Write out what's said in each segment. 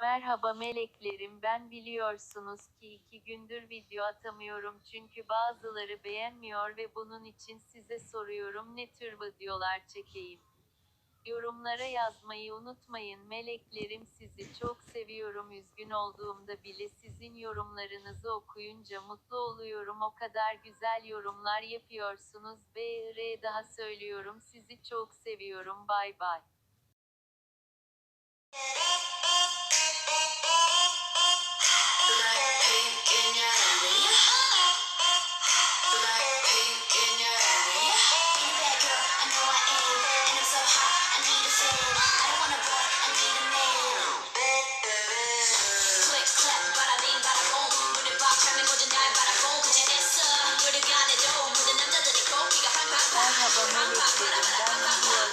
Merhaba meleklerim ben biliyorsunuz ki iki gündür video atamıyorum. Çünkü bazıları beğenmiyor ve bunun için size soruyorum ne tür videolar çekeyim. Yorumlara yazmayı unutmayın. Meleklerim sizi çok seviyorum. Üzgün olduğumda bile sizin yorumlarınızı okuyunca mutlu oluyorum. O kadar güzel yorumlar yapıyorsunuz. BR daha söylüyorum. Sizi çok seviyorum. Bay bay.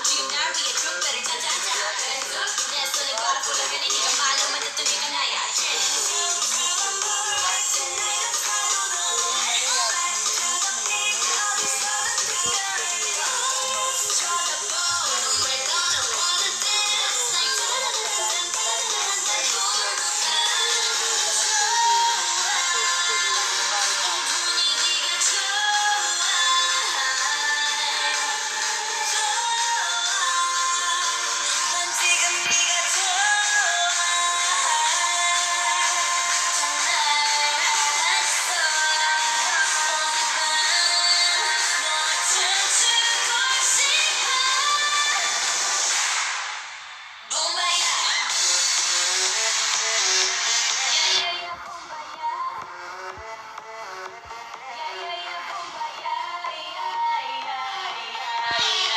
Düğünler bile çok garip. Bye.